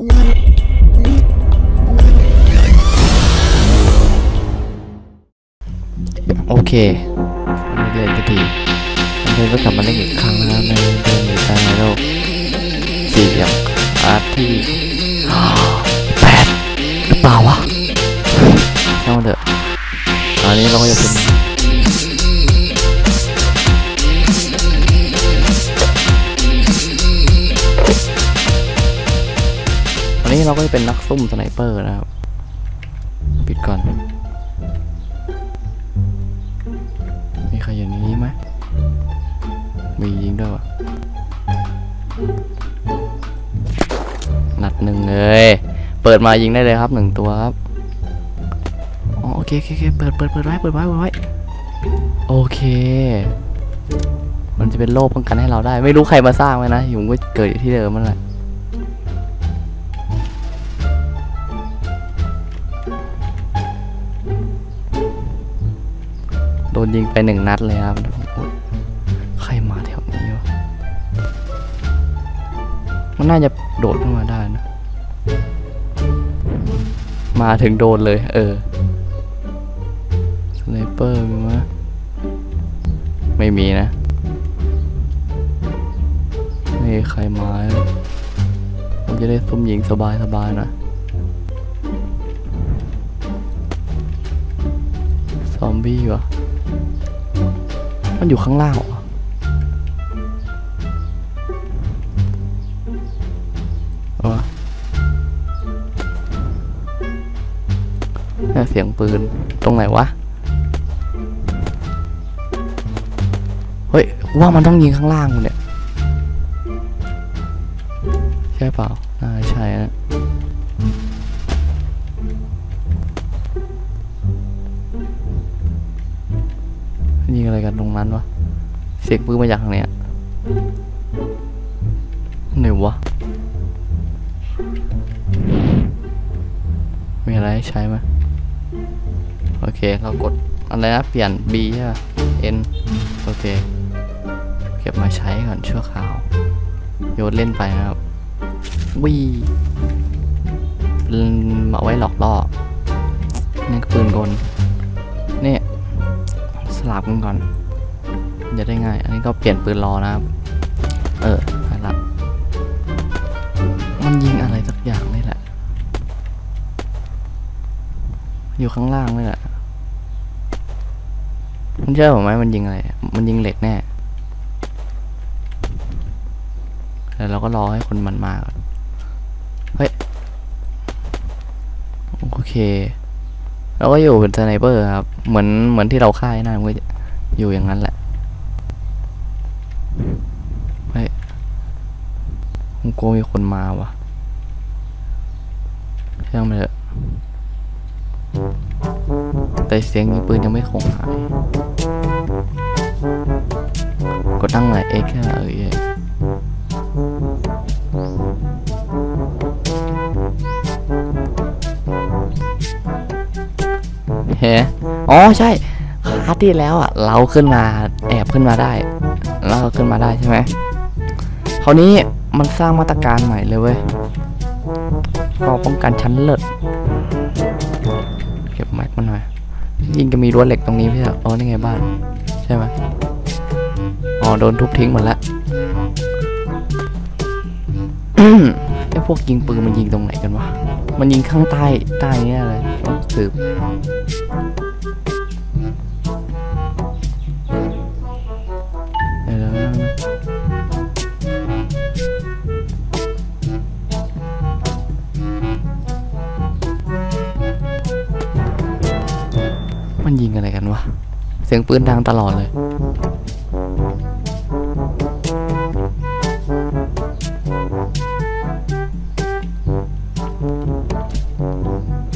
โอเคไม่เล่นสักทีวันนี้ก็กลับมาเล่นอีกครั้งนะครับในเกมในการโลกสี่เหลี่ยมอาร์ตที่แปดหรือเปล่าวะช่างมันเถอะอันนี้เราก็จะเป็น เป็นนักซุ่มสไนเปอร์นะครับ ปิดก่อน มีใครอยู่ในนี้ไหมมียิงด้วยวะนัดหนึ่งเลย เปิดมายิงได้เลยครับหนึ่งตัวครับอ๋อโอเคโอเคเปิดเปิดเปิดไว้เปิดไว้เปิดไว้โอเค มันจะเป็นโล่ป้องกันให้เราได้ ไม่รู้ใครมาสร้างไว้นะอยู่ก็เกิดอยู่ที่เดิมนั่นแหละ โดนยิงไปหนึ่งนัดเลยครับใครมาแถวนี้วะมันน่าจะโดดขึ้นมาได้นะ มาถึงโดนเลย เออสไนเปอร์มีมั้ยไม่มีนะไม่มีใครมาเลยผมจะได้ซุ่มยิงสบายๆนะ อมบี้วะมันอยู่ข้างล่างเหรอเอาวะเนี่ยเสียงปืน ตรงไหนวะ เฮ้ย ว่ามันต้องยิงข้างล่างมันเนี่ย ใช่เปล่า นั้นวะ เสียงปืนมาจากทางเนี้ยไหนวะ มีอะไรให้ใช้ไหมโอเค เรากดอะไรนะ เปลี่ยน B ใช่ป่ะ N โอเค เก็บมาใช้ก่อนชั่วคราว โยนเล่นไปนะครับวีเอาไว้หลอกล่อนี่ปืนกลนี่สลับกันก่อน จะได้ง่าย อันนี้ก็เปลี่ยนปืนรอนะครับ เออใช่ละมันยิงอะไรสักอย่างนี่แหละ อยู่ข้างล่างนี่แหละมันเชื่อผมไหมมันยิงอะไร มันยิงเหล็กแน่แต่เราก็รอให้คนมันมาก่อนเฮ้ย โอเค เราก็อยู่เป็นสไนเปอร์ครับ เหมือนเหมือนที่เราค่ายนั่นมันก็อยู่อย่างนั้นแหละ เฮ้ยผมกลัวมีคนมาวะช่างมันเถอะแต่เสียงยิงปืนยังไม่คงหาย กดตั้งไหน X แค่เออเองเฮ้อ๋อใช่คาที่แล้วอะ เราขึ้นมาแอบขึ้นมาได้ เราขึ้นมาได้ใช่ไหมคราวนี้มันสร้างมาตรการใหม่เลยเว้ยก็ป้องกันชั้นเลิศเก็บแม็กมาหน่อยยิงจะมีรั้วเหล็กตรงนี้พี่อ๋อนี่ไงบ้าน ใช่ไหมอ๋อโดนทุบทิ้งหมดแล้วไอ้พวกยิงปืนมันยิงตรงไหนกันวะ มันยิงข้างใต้ใต้เนี่ยเลยต้องสืบ สียงปืนดังตลอดเลย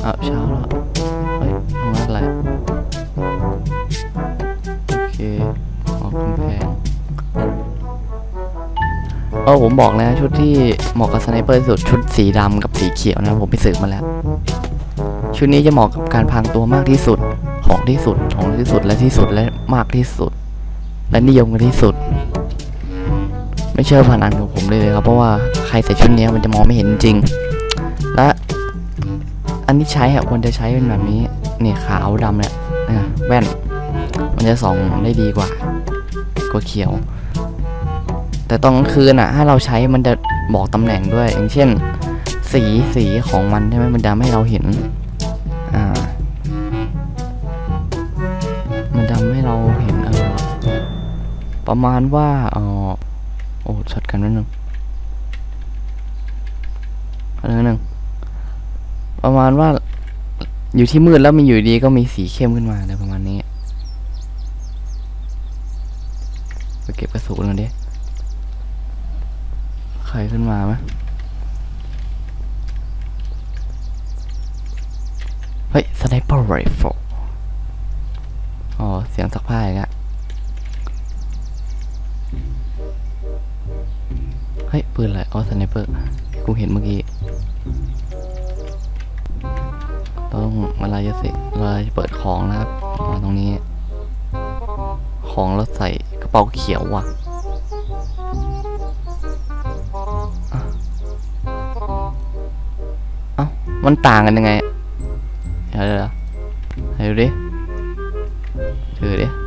อาเช้าแล้วเฮ้ยตรงนั้นอะไร โอเค ออกกำแพงเออผมบอกแล้วชุดที่เหมาะกับสไนเปอร์สุดชุดสีดำกับสีเขียวนะผมไปสืบมาแล้ว ชุดนี้จะเหมาะกับการพรางตัวมากที่สุด ของที่สุดของที่สุดและที่สุดและมากที่สุด และนิยมกันที่สุด ไม่เชื่อผ่านอันของผมเลยเลยครับเพราะว่าใครใส่ชุดนี้มันจะมองไม่เห็นจริง และอันที่ใช้อะควรจะใช้เป็นแบบนี้เนี่ยขาวดำเนี่ยนะแว่น มันจะส่องได้ดีกว่ากว่าเขียว แต่ตอนกลางคืนอะ ถ้าเราใช้มันจะบอกตำแหน่งด้วย อย่างเช่น สีสีของมันใช่ไหมมันจะไม่ให้เราเห็น ประมาณว่าเออโอ้ช็อตกันนิดนึงนนึงนึงประมาณว่าอยู่ที่มืดแล้วมีอยู่ดีก็มีสีเข้มขึ้นมาอะไรประมาณนี้ไปเก็บกระสุนกันดิใครขึ้นมาไหมเฮ้ยสไนเปอร์ไรเฟิลอ๋อ เสียงสักผ้าอีกอะเฮ้ยปืนอะไรอ๋อสไนเปอร์กูเห็นเมื่อกี้ต้องเวลาจะเสร็จเวลาจะเปิดของนะครับมาตรงนี้ ของแล้วใส่กระเป๋าเขียวว่ะเอ้ามันต่างกันยังไงเดี๋ยวเดี๋ยวเดี๋ยวดูดิถือดิ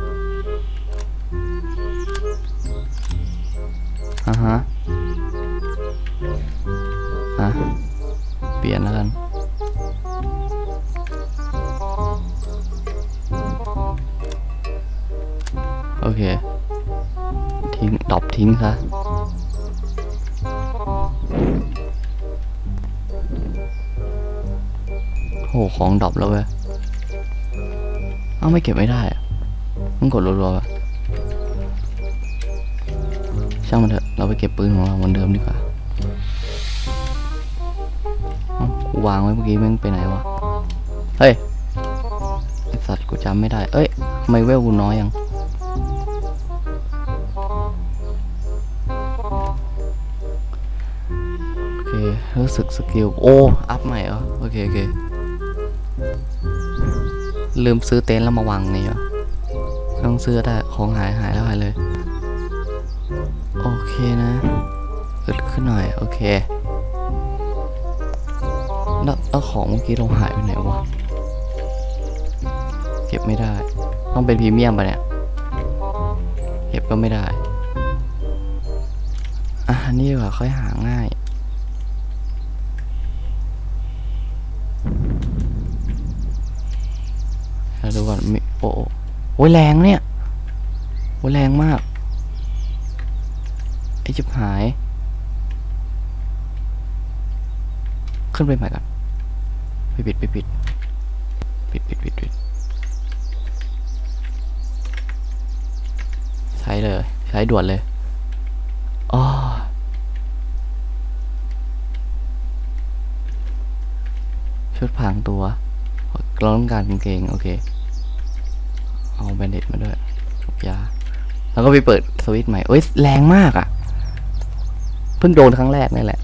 ทิ้งดรอปทิ้งซะโหของดรอปแล้วเว้ยเอ้าไม่เก็บไม่ได้อะมันกดรัวๆช่างมันเถอะ เราไปเก็บปืนของเราเหมือนเดิมดีกว่ากูวางไว้เมื่อกี้แม่งไปไหนวะ เฮ้ย ไอสัตว์กูจำไม่ได้ เอ้ย ไมเวลกูน้อยยัง รู้สึกสกิลโอ้อัพใหม่เหรอโอเคโอเคลืมซื้อเต็นท์แล้วมาวางนี่วะต้องซื้อได้ของหายหายแล้วหายเลย โอเคนะอึดขึ้นหน่อย โอเคแล้วแล้วของเมื่อกี้เราหายไปไหนวะเก็บไม่ได้ ต้องเป็นพรีเมียมปะเนี่ย เก็บก็ไม่ได้ อะอันนี่ดีกว่าค่อยหาง่าย โอ้ยแรงเนี่ยโอ้ยแรงมาก ไอจิบหาย ขึ้นไปใหม่ก่อนไปปิดไปปิดปิดปิดปิดปิดใช้เลย ใช้ด่วนเลยอ๋อชุดพรางตัว เราต้องการกางเกง โอเค เอาแบนเด็ดมาด้วยกับยา แล้วก็ไปเปิดสวิตช์ใหม่เอ้ยแรงมากอะ่ะ เพิ่งโดนครั้งแรกนี่แหละ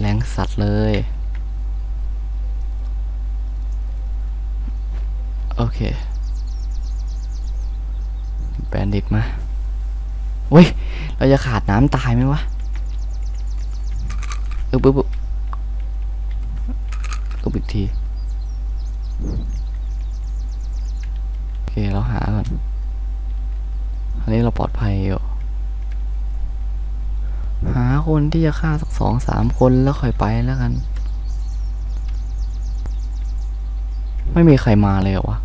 แรงสัตว์เลย โอเค แบนเด็ดมาเว้ย เราจะขาดน้ำตายไหมวะอึบอึ๊บอึ๊บอึ๊บอีกที เคเราหาก่อนอันนี้เราปลอดภัยอยู่ หาคนที่จะฆ่าสักสองสามคนแล้วค่อยไปแล้วกัน ไม่มีใครมาเลยเหรอวะ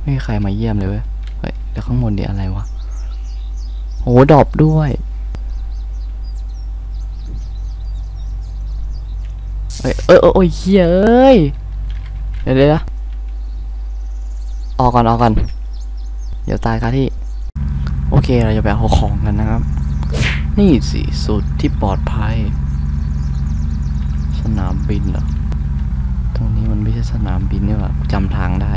ไม่มีใครมาเยี่ยมเลยเว้ย เฮ้ย แล้วข้างบนดีอะไรวะ โอ้ดอปด้วย เอ้ยเอ้ยเอ้ยโอ้ยเฮ้ยเดี๋ยวเดี๋ยวออกก่อนออกก่อน เดี๋ยวตายคาที่ โอเคเราจะไปเอาของกันนะครับ นี่สิสุดที่ปลอดภัย สนามบินเหรอ ตรงนี้มันไม่ใช่สนามบินนี่หว่าจำทางได้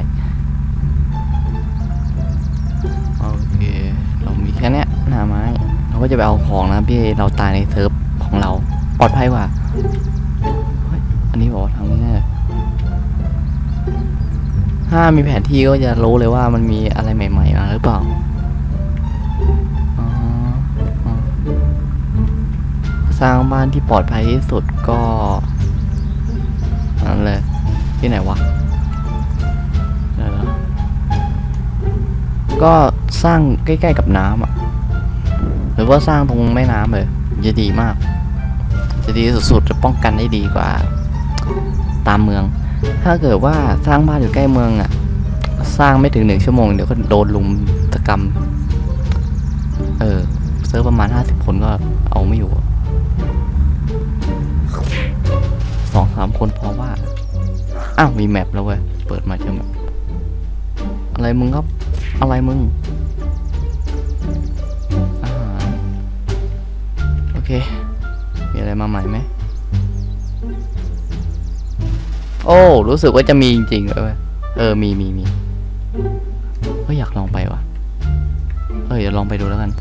โอเค เรามีแค่เนี้ยหน้าไม้ เราก็จะไปเอาของนะพี่เราตายในเซิร์ฟของเราปลอดภัยกว่า อันนี้บอกว่าทางนี้แน่เลยถ้ามีแผนที่ก็จะรู้เลยว่ามันมีอะไรใหม่ ๆ มาหรือเปล่าอ๋อสร้างบ้านที่ปลอดภัยที่สุดก็นั่นเลยที่ไหนวะเดี๋ยวนะก็สร้างใกล้ๆกับน้ำอะ หรือว่าสร้างตรงแม่น้ำเลยจะดีมาก จะดีสุดๆจะป้องกันได้ดีกว่า ตามเมือง ถ้าเกิดว่าสร้างบ้านอยู่ใกล้เมืองอะ สร้างไม่ถึงหนึ่งชั่วโมงเดี๋ยวก็โดนลุมตะกรรม เออเซิร์ฟประมาณห้าสิบคนก็เอาไม่อยู่สองสามคนพราะว่า อ้าวมีแมปแล้วเว้ย เปิดมาเจอแมปอะไรมึงครับ อะไรมึงอโอเค มีอะไรมาใหม่ไหม โอ้ รู้สึกว่าจะมีจริงๆเลยเออ มีมีมีเฮ้ยอยากลองไปว่ะเออเดี๋ยวลองไปดูแล้วกัน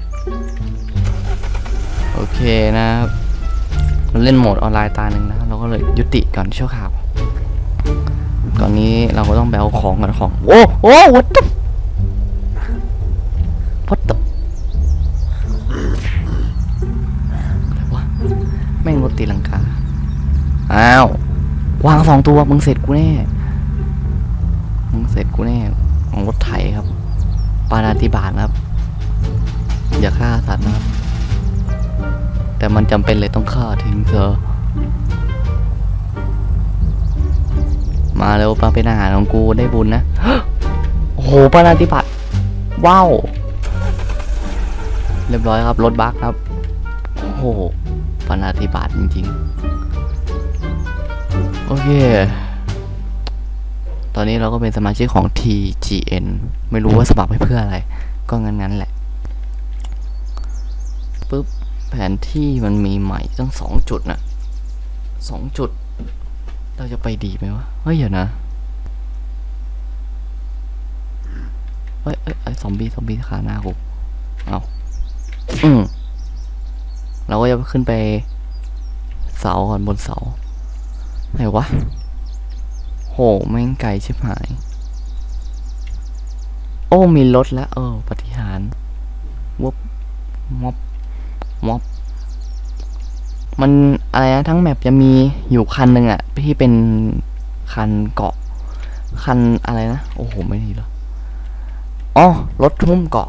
โอเคนะครับมันเล่นโหมดออนไลน์ตาหนึ่งนะ เราก็เลยยุติก่อนชั่วคราว ตอนนี้เราก็ต้องไปเอาของกันของ โอ้โอ้ what the what the อะไรวะแม่งรถตีลังกา อ้าว วางสองตัวมึงเสร็จกูแน่ มึงเสร็จกูแน่ ของรถไถครับ ปานาติบาตนะครับ อย่าฆ่าสัตว์นะครับ แต่มันจำเป็นเลยต้องฆ่าทิ้งเธอ มาเร็วมาเป็นอาหารของกูได้บุญนะ โอ้โหปานาติบาตว้าว เรียบร้อยครับ รถบัสครับ โอ้โหปานาติบาตจริง ๆ โอเค ตอนนี้เราก็เป็นสมาชิกของ TGN ไม่รู้ว่าสมัครไปเพื่ออะไร ก็งั้นๆแหละปุ๊บ แผนที่มันมีใหม่ตั้งสองจุดนะสองจุด เราจะไปดีไหมวะ เฮ้ยเดี๋ยวนะ เฮ้ยเอ้ยไอ้ซอมบี้ซอมบี้ขาหน้ากูเอาอืมเราก็จะขึ้นไปเสาก่อนบนเสา ไหนวะ โห แม่งไกลชิบหาย โอ้ มีรถแล้ว เออ ปฏิหารวบมอบมอบมันอะไรนะทั้งแมปจะมีอยู่คันหนึ่งอะที่เป็นคันเกาะ คันอะไรนะ โอ้โห ไม่ดีแล้วอ๋อรถทุ่มเกาะ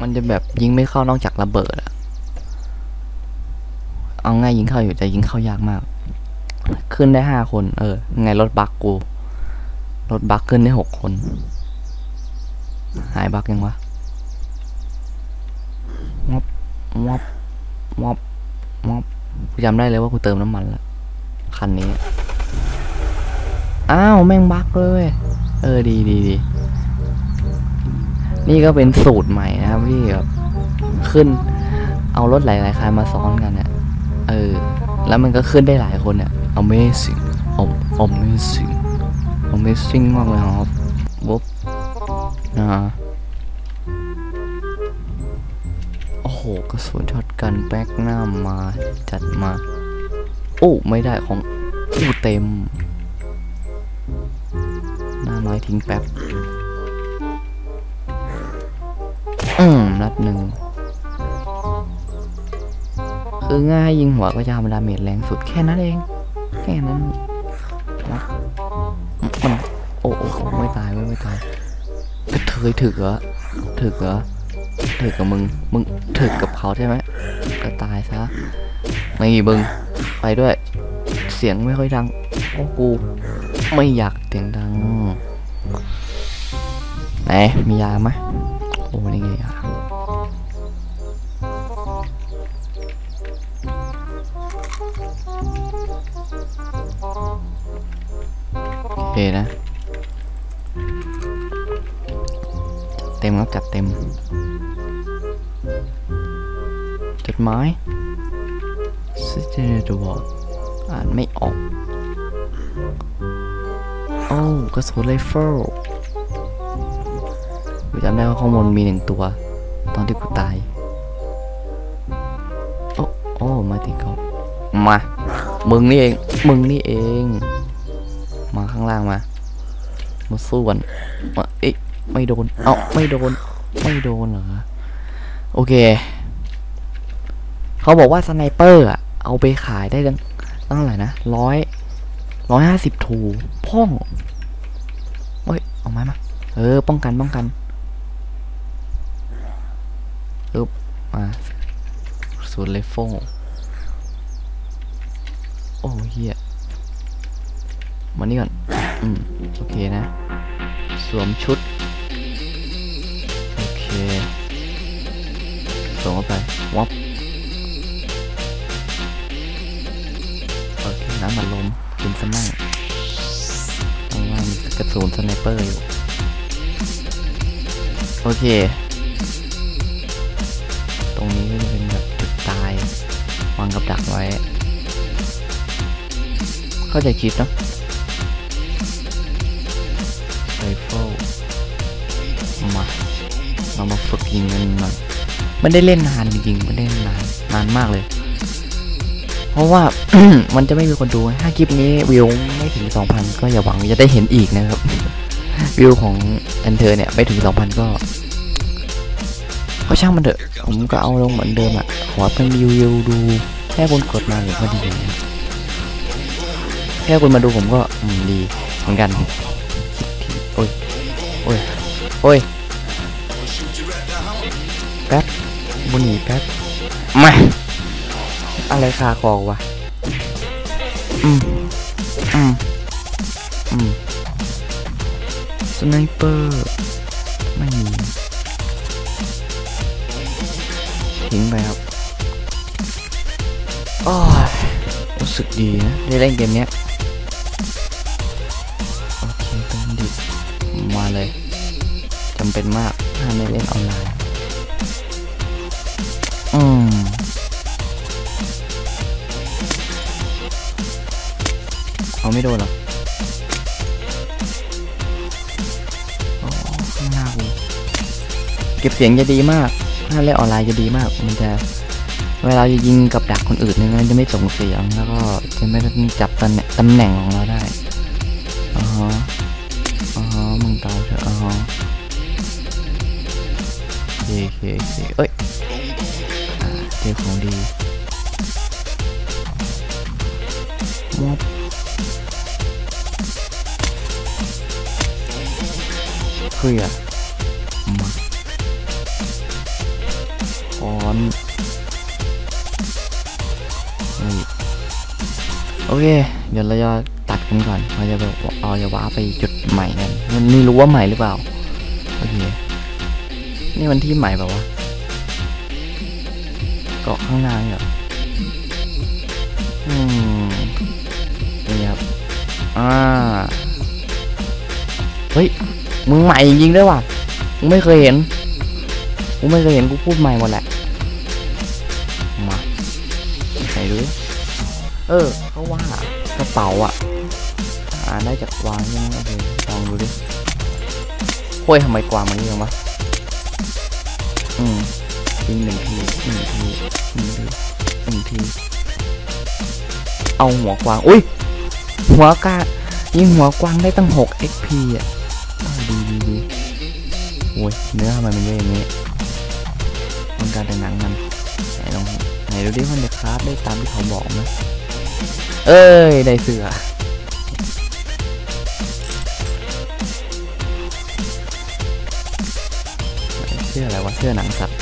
มันจะแบบยิงไม่เข้านอกจากระเบิดอะเอาง่ายยิงเข้าอยู่แต่ยิงเข้ายากมาก ขึ้นได้ห้าคน เออ ไงรถบักกู รถบักขึ้นได้หกคน หายบักยังวะมอบมอบมอบมอบกูจำได้เลยว่ากูเติมน้ำมันแล้วคันนี้ อ้าว แม่งบักเลยเออ ดีดีดี นี่ก็เป็นสูตรใหม่นะครับที่แบบขึ้น เอารถหลายๆคันมาซ้อนกันเนี่ยเออ แล้วมันก็ขึ้นได้หลายคนเนี่ย amazing Am- amazing amazing มากเลยครับบุ๊บนะโอ้โหกระสุนช็อตกันแบ็กหน้ามาจัดมา โอ้ไม่ได้ของอู้เต็ม หน้าน้อยทิ้งแป๊บอืมนัดหนึ่งคือง่ายยิงหัวก็จะทำดาเมจแรงสุดแค่นั้นเอง แค่นั้นนะมันโอ้โอ้ไม่ตายเว้ยไม่ตายกระเทยถึกเหรอถึกเหรอถึกกับมึงมึงถึกกับเขาใช่ไหมก็ตายซะไม่มึงไปด้วย เสียงไม่ค่อยดังโอ้กู ไม่อยากเสียงดังไหนมียาไหม โอเคนะ เต็มครับจัดเต็ม จดหมาย s i g n a t u r อ่านไม่ออก โอ้กระสุนไรเฟิลกูจำได้ว่าข้างบนมีหนึ่งตัว ตอนที่กูตาย มึงนี่เอง มึงนี่เอง มาข้างล่างมา มาสู้กันมาเอ๊ะไม่โดน เอ้าไม่โดน ไม่โดนเหรอ โอเค เขาบอกว่าสไนเปอร์อะ เอาไปขายได้ตั้งตั้งเท่าไหร่นะร้อยร้อยห้าสิบทูพ่องเฮ้ย เอาไม้มา เออ ป้องกัน ป้องกันอึบมาสูตรเลฟโฟ โอ้เฮียมานี่ก่อน อืม โอเคนะ สวมชุด โอเคสวมเข้าไปวับโอเคน้ำมันลมกินสมั่งเพราะว่ามีกระสุนสไนเปอร์อยู่ โอเค ตรงนี้ก็จะเป็นแบบจุดตาย วางกับดักไว้ เข้าใจคิดเนอะไรเฟิลมาเรามาฝึกยิงกันหน่อยไม่ได้เล่นนานจริงๆไม่ได้เล่นนานนานมากเลย เพราะว่า มันจะไม่มีคนดูถ้าคลิปนี้วิวไม่ถึง 2,000 ก็อย่าหวังจะได้เห็นอีกนะครับ วิวของแอนเธอเนี่ยไม่ถึง 2,000 ก็ก็ช่างมันเถอะ ผมก็เอาลงเหมือนเดิมอะ ขอเป็นวิววิวดูแค่คนกดมาผมก็ดีแล้ว แค่คนมาดูผมก็ดีเหมือนกันโอ้ยโอ้ยโอ้ยแป๊บบุหนีแป๊บมาอะไรคาคอวะอืมอืมอืมสไนเปอร์ไม่มีทิ้งไปครับโอ้ยรู้สึกดีนะได้เล่นเกมเนี้ย เป็นมากถ้าไม่เล่นออนไลน์อืมเอาไม่โดนหรออ๋อข้างหน้ากูเก็บเสียงจะดีมาก ถ้าเล่นออนไลน์จะดีมาก มันจะ เวลาจะยิงกับดักคนอื่นเนี่ยมันจะไม่ส่งเสียง แล้วก็จะไม่จับตำแหน่งตำแหน่งของเราได้ อ๋อ คโอเคเอ้ยอ่าเจอของดีมอบเคลียร์มาคอนนี่โอเค เดี๋ยวเราจะตัดกันก่อนเราจะแบบเราจะว้าไปจุดใหม่กันมันไม่รู้ว่าใหม่หรือเปล่า นี่มันที่ใหม่แบบว่าเกาะข้างหน้าเนี่ยเหรออืมนี่ครับ อ่า เฮ้ย มึงใหม่จริงด้วยว่ะมึงไม่เคยเห็นกูไม่เคยเห็นกูพูดใหม่หมดแหละ มาไหนดูดิเออเขาว่ากระเป๋าอะหาได้จากวางยังโอเคลองดูดิโค้ยทำไมกวางมันนี่ยังวะ อืมยิงหนึ่งทีหนึ่งทีหนึ่งทีหนึ่งที เอาหัวกวาง อุ้ย หัวกายิงหัวกวางได้ตั้ง6 XP อะเออดีดีดีโอ้ย เนื้อทำไมมันเยอะอย่างนี้มันการแต่งหนังมันไหนลองไหนดูดิมันจะคราฟได้ตามที่เขาบอกไหมเอ้ย ได้เสือ เสื้อหนังสัตว์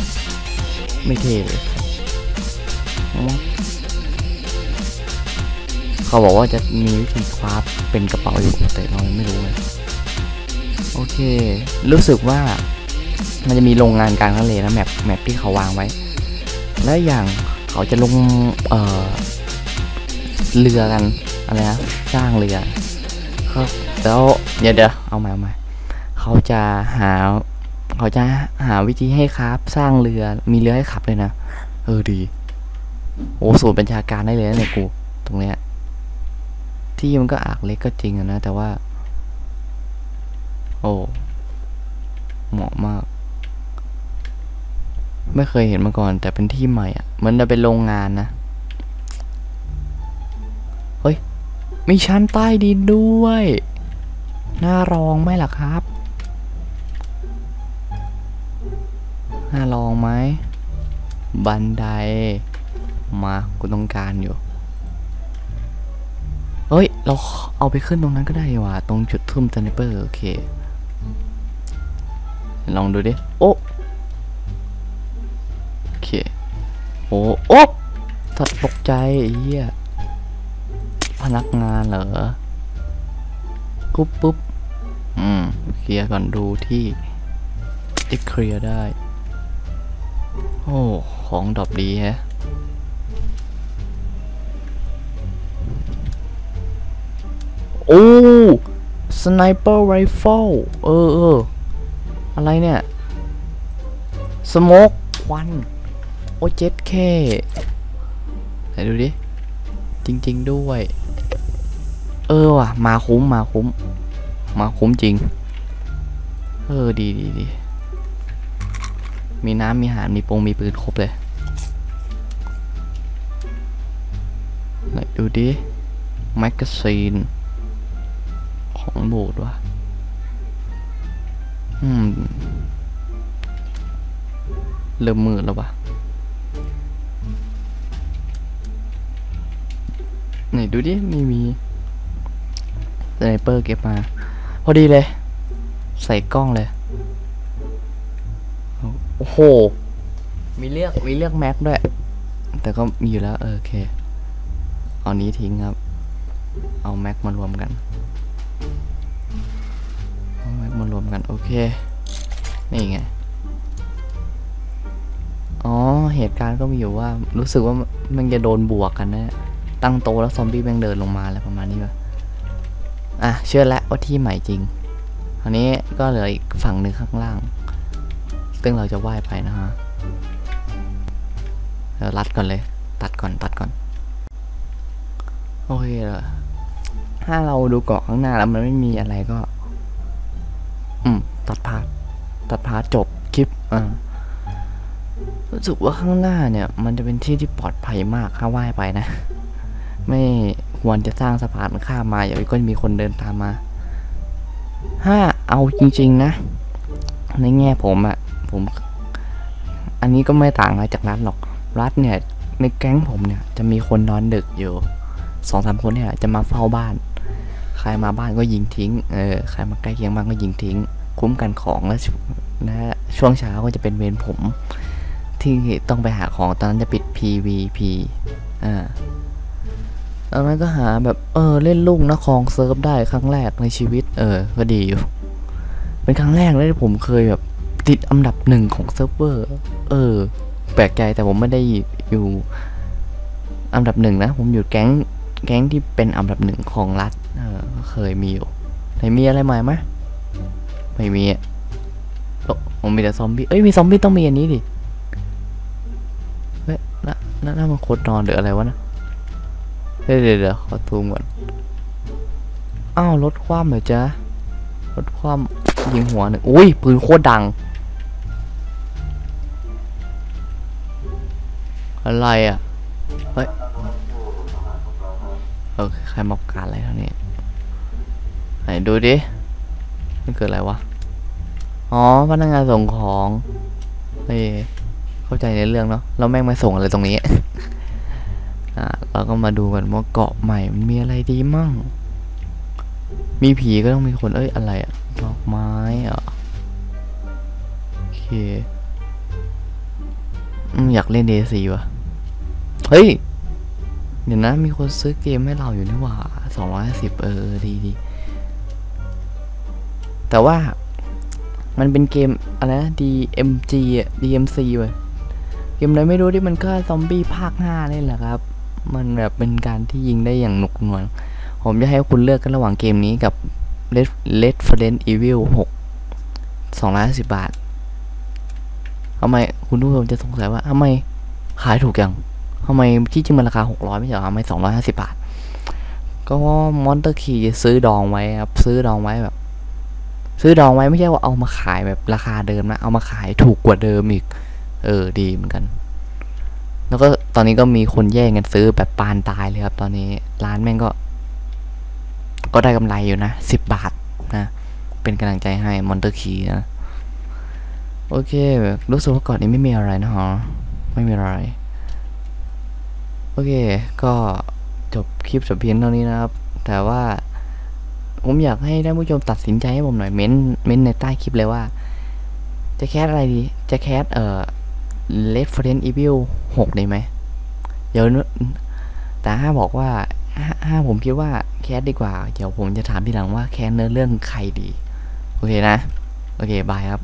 ไม่เท่เลยเขาบอกว่าจะมีวิธีคราเป็นกระเป๋าอยู่แต่เราไม่รู้เลยโอเค รู้สึกว่ามันจะมีโรงงานกลางทะเลนะแมปแมปที่เขาวางไว้ และอย่างเขาจะลงเออเรือกันอะไรนะสร้างเรือครับแล้วเดี๋ยวเดี๋ยวเอามาเอามา เขาจะหา เขาจะหาวิธีให้ครับสร้างเรือมีเรือให้ขับเลยนะเออดีโอ้สูตรบัญชาการได้เลยนะเนี่ยกู ตรงเนี้ย ที่มันก็อากเล็กก็จริงอะนะ แต่ว่า โอ้เหมาะมาก ไม่เคยเห็นมาก่อน แต่เป็นที่ใหม่อะ่ะเหมือนจะเป็นโรงงานนะ เฮ้ย มีชั้นใต้ดินด้วย น่ารองไหมล่ะครับ น่าลองไหม บันได มากูต้องการอยู่ เฮ้ย เราเอาไปขึ้นตรงนั้นก็ได้ว่ะ ตรงจุดทุ่มสไนเปอร์ โอเค ลองดูดิ โอ้โอเค โอ้โอ้ตกใจเหี้ยพนักงานเหรอกุ๊บปุ๊บอืม เคลียร์ก่อนดูที่จะเคลียร์ได้ โอ้ ของดรอปดีแฮะโอ้สไนเปอร์ไรเฟิลเออเอออะไรเนี่ยสโมกควัน โอ้เจ็ดเคไหนดูดิ จริง ๆ ด้วย เออว่ะ มาคุ้ม มาคุ้ม มาคุ้มจริง เออ ดีดีดี มีน้ำมีอาหารมีปงมีปืนครบเลยไหนดูดิแมกกาซีน ของโบสถ์ว่ะอืมเริ่มมืดแล้ววะไหนดูดิไมีมีสไนเปอร์เก็บมา พอดีเลย ใส่กล้องเลย โอ้โห มีเลือก มีเลือกแม็กด้วย แต่ก็มีอยู่แล้วเออโอเค เอานี้ทิ้งครับ เอาแม็กมารวมกัน เอาแม็กมารวมกัน โอเค นี่ไง อ๋อ เหตุการณ์ก็มีอยู่ว่า รู้สึกว่ามันจะโดนบวกกันนะ ตั้งโตแล้วซอมบี้แม่งเดินลงมาอะไรประมาณนี้ป่ะอะ เชื่อแล้วว่าที่ใหม่จริง คราวนี้ก็เหลืออีกฝั่งหนึ่งข้างล่าง ซึ่งเราจะว่ายไปนะฮะเดี๋ยวรัดก่อนเลย ตัดก่อนตัดก่อน โอเคเลยถ้าเราดูเกาะข้างหน้าแล้วมันไม่มีอะไรก็ อืม ตัดพาร์ทตัดพาร์ทจบคลิปอ่ารู้สึกว่าข้างหน้าเนี่ย มันจะเป็นที่ที่ปลอดภัยมากถ้าว่ายไปนะ ไม่ควรจะสร้างสะพานข้ามมาอย่าไปก็มีคนเดินตามมา ถ้าเอาจริง ๆ นะ ในแง่ผมอะ ผม อันนี้ก็ไม่ต่างอะไรจากรัฐหรอก รัฐเนี่ย ในแก๊งผมเนี่ย จะมีคนนอนดึกอยู่สองสามคนเนี่ย จะมาเฝ้าบ้าน ใครมาบ้านก็ยิงทิ้ง เออ ใครมาใกล้เคียงบ้านก็ยิงทิ้ง คุ้มกันของแล้วนะช่วงเช้าก็จะเป็นเวรผม ที่ต้องไปหาของตอนนั้นจะปิด PVP อ่าตอนนั้นก็หาแบบเออเล่นลูกนะคองเซิร์ฟได้ครั้งแรกในชีวิต เออ ก็ดีอยู่ เป็นครั้งแรกเลยที่ผมเคยแบบ ติดอันดับหนึ่งของเซิร์ฟเวอร์ เออ แปลกใจแต่ผมไม่ได้อยู่อันดับหนึ่งนะ ผมอยู่แก๊งแก๊งที่เป็นอันดับหนึ่งของรัฐ เออเคยมีอยู่ไหนมีอะไรใหม่ไหมไม่มีอะโอ้ผมมีแต่ซอมบี้ เอ้ยมีซอมบี้ต้องมีอันนี้ดิ เฮ้ยน่าน่าน่ามันโคตรนอนหรืออะไรวะนะเฮ้ยเดี๋ยวเดี๋ยวขอซูมก่อน อ้าวรถคว่ำเหรอจ๊ะรถคว่ำยิงหัวหนึ่งอุ้ยปืนโคตรดัง อะไรอะ เฮ้ยเออใครมาประกาศอะไรเท่านี้ไหนดูดิ มันเกิดอะไรวะ อ๋อ พนักงานส่งของเฮ้ยเข้าใจในเรื่องเนาะ แล้วแม่งมาส่งอะไรตรงนี้ อ่า เราก็มาดูกันว่าเกาะใหม่มันมีอะไรดีมั่ง มีผีก็ต้องมีคน เอ้ย อะไรอะ ดอกไม้เหรอะโอเคอืมอยากเล่นเดซีวะ เฮ้ย เดี๋ยวนะมีคนซื้อเกมให้เราอยู่นี่หว่าสองร้อยสิบเออดีดีแต่ว่ามันเป็นเกมอะไรนะ DMG อะ DMC เว้ยเกมอะไรไม่รู้ที่มันก็ซอมบี้ภาคห้านี่แหละครับ มันแบบเป็นการที่ยิงได้อย่างหนุกหน่วงผมจะให้คุณเลือกกันระหว่างเกมนี้กับ Red Red f r e n d Evil 6 250 บาททำไมคุณผู้ชมจะสงสัยว่าทำไมขายถูกยัง ทำไมที่จริงมันราคา 600 ไม่ใช่หรอทำไม250 บาท ก็เพราะมอนเตอร์คีซื้อดองไว้ครับ ซื้อดองไว้แบบ ซื้อดองไว้ไม่ใช่ว่าเอามาขายแบบราคาเดิมนะ เอามาขายถูกกว่าเดิมอีก เออ ดีเหมือนกัน แล้วก็ตอนนี้ก็มีคนแย่งกันซื้อแบบปานตายเลยครับ ตอนนี้ร้านแม่งก็ ก็ได้กำไรอยู่นะสิบบาทนะ เป็นกำลังใจให้มอนเตอร์คีนะ โอเค รู้สึกว่าก่อนนี้ไม่มีอะไรนะฮะไม่มีอะไร โอเค ก็จบคลิปจบเพียงเท่านี้นะครับ แต่ว่าผมอยากให้ท่านผู้ชมตัดสินใจให้ผมหน่อยเม้นเม้นในใต้คลิปเลยว่า จะแคสอะไรดี จะแคสเอ่อ Resident Evil 6ได้ไหมเดี๋ยวนะแต่ถ้าบอกว่าถ้าถ้าผมคิดว่าแคสดีกว่า เดี๋ยวผมจะถามทีหลังว่าแคสเนื้อเรื่องใครดี โอเคนะ โอเค บายครับ